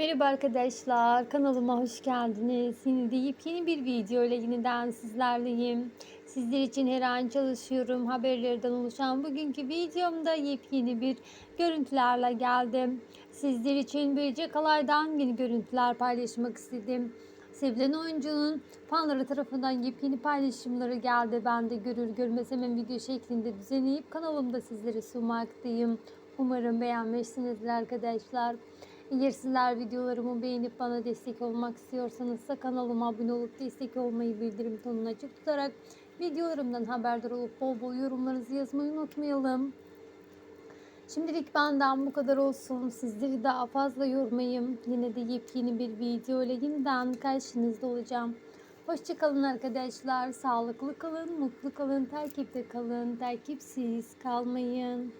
Merhaba arkadaşlar, kanalıma hoş geldiniz. Yine de yepyeni bir video ile yeniden sizlerleyim. Sizler için her an çalışıyorum. Haberlerden oluşan bugünkü videomda yepyeni bir görüntülerle geldim. Sizler için Birce Kalay'dan yeni görüntüler paylaşmak istedim. Sevilen oyuncunun fanları tarafından yepyeni paylaşımları geldi. Ben de görür görmez hemen video şeklinde düzenleyip kanalımda sizlere sunmaktayım. Umarım beğenmişsinizdir arkadaşlar. Sizler videolarımı beğenip bana destek olmak istiyorsanız da kanalıma abone olup destek olmayı bildirim tonunu açık tutarak videolarımdan haberdar olup bol bol yorumlarınızı yazmayı unutmayalım. Şimdilik benden bu kadar olsun. Sizleri daha fazla yormayayım. Yine de yepyeni bir video ile yeniden karşınızda olacağım. Hoşçakalın arkadaşlar. Sağlıklı kalın, mutlu kalın, takipte kalın, takipsiz kalmayın.